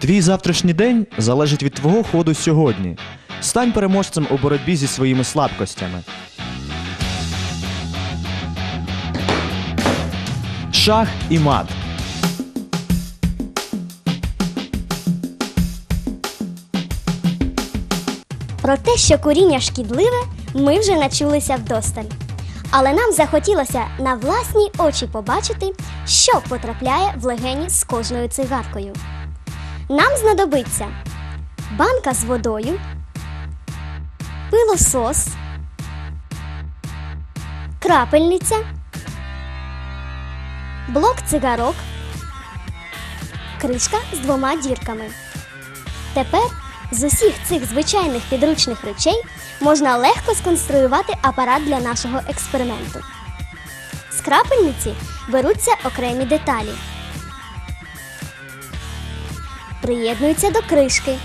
Твій завтрашній день залежить від твого ходу сьогодні. Стань переможцем у боротьбі зі своїми слабкостями. Шах і мат. Про те, що куріння шкідливе, ми вже начулися вдосталь. Але нам захотілося на власні очі побачити, що потрапляє в легені з кожною цигаркою. Нам знадобиться банка з водою, пилосос, крапельниця, блок цигарок, кришка з двома дірками. Тепер з усіх цих звичайних підручних речей можна легко сконструювати апарат для нашого експерименту. З крапельниці беруться окремі деталі. Приєднуються до кришки.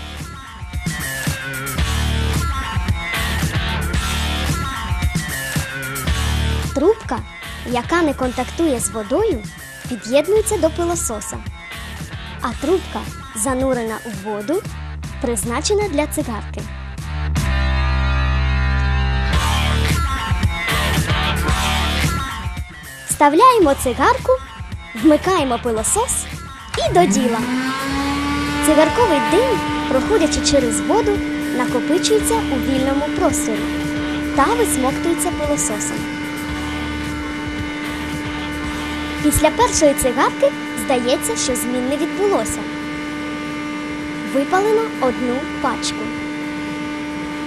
Трубка, яка не контактує з водою, під'єднується до пилососа. А трубка, занурена у воду, призначена для цигарки. Вставляємо цигарку, вмикаємо пилосос і до діла. Цигарковий дим, проходячи через воду, накопичується у вільному просторі та висмоктується пилососом. Після першої цигарки здається, що змін не відбулося. Випалено одну пачку.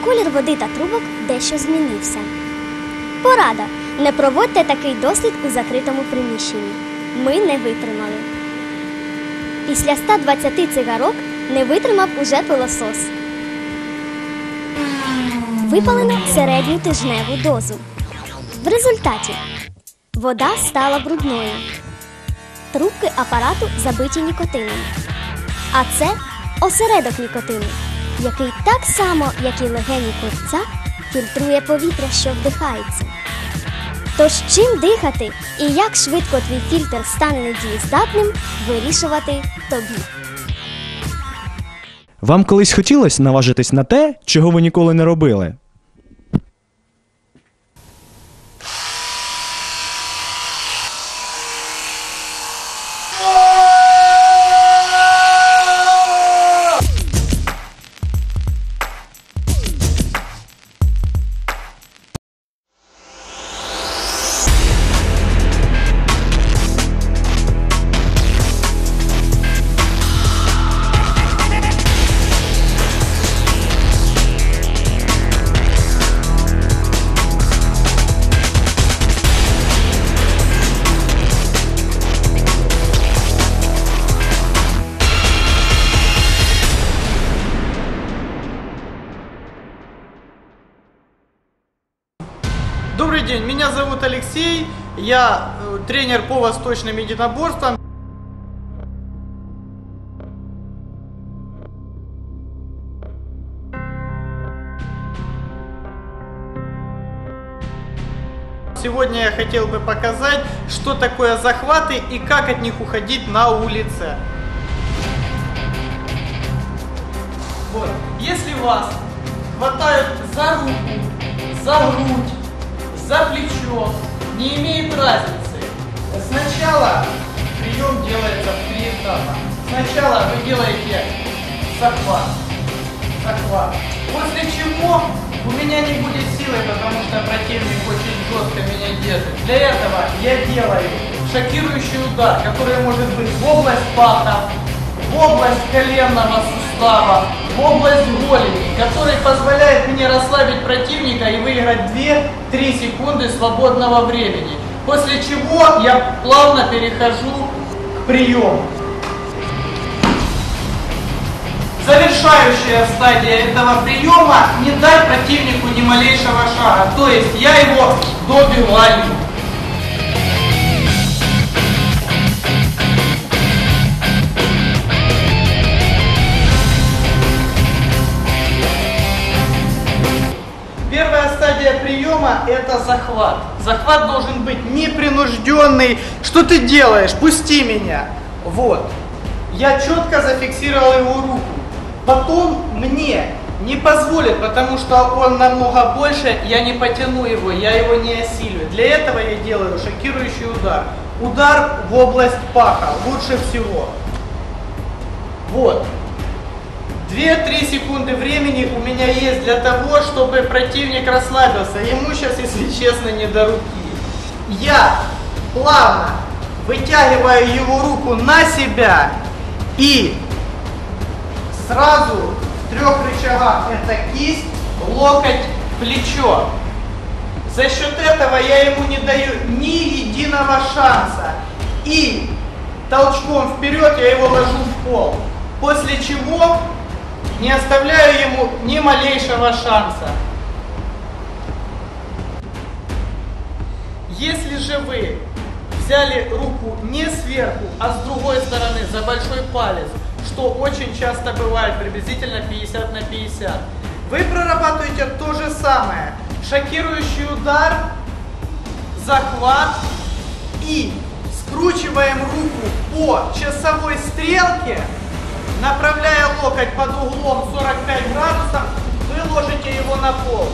Колір води та трубок дещо змінився. Порада. Не проводьте такий дослід у закритому приміщенні. Ми не витримали. Після 120 цигарок не витримав уже пилосос. Випалено середню тижневу дозу. В результаті вода стала брудною. Трубки апарату забиті нікотином. А це осередок нікотину, який так само, як і легені курця, фільтрує повітря, що вдихається. Тож чим дихати і як швидко твій фільтр стане недієздатним, вирішувати тобі. Вам колись хотілося наважитись на те, чого ви ніколи не робили? Меня зовут Алексей, я э, тренер по восточным единоборствам. Сегодня я хотел бы показать, что такое захваты и как от них уходить на улице. Вот. Если вас хватают за руку, за грудь, за плечо, не имеет разницы. Сначала прием делается в три этапа. Сначала вы делаете захват, захват. После чего у меня не будет силы, потому что противник очень жестко меня держит. Для этого я делаю шокирующий удар, который может быть в область паха, в область коленного сустава, в область голени, который позволяет мне расслабить противника и выиграть 2-3 секунды свободного времени. После чего я плавно перехожу к приему. Завершающая стадия этого приема не дать противнику ни малейшего шага. То есть я его добиваю. Приема это захват. Захват должен быть непринужденный. Что ты делаешь? Пусти меня. Вот. я четко зафиксировал его руку. Потом мне не позволит, потому что он намного больше, я не потяну его, я его не осилю. Для этого я делаю шокирующий удар. Удар в область паха, лучше всего. Вот. 2-3 секунды времени у меня есть для того, чтобы противник расслабился. Ему сейчас, если честно, не до руки. Я плавно вытягиваю его руку на себя и сразу в трех рычагах это кисть, локоть, плечо. За счет этого я ему не даю ни единого шанса. И толчком вперед я его ложу в пол. После чего не оставляю ему ни малейшего шанса. Если же вы взяли руку не сверху, а с другой стороны, за большой палец, что очень часто бывает, приблизительно 50 на 50, вы прорабатываете то же самое. Шокирующий удар, захват и скручиваем руку по часовой стрелке, направляя локоть под углом 45 градусов, вы ложите его на пол.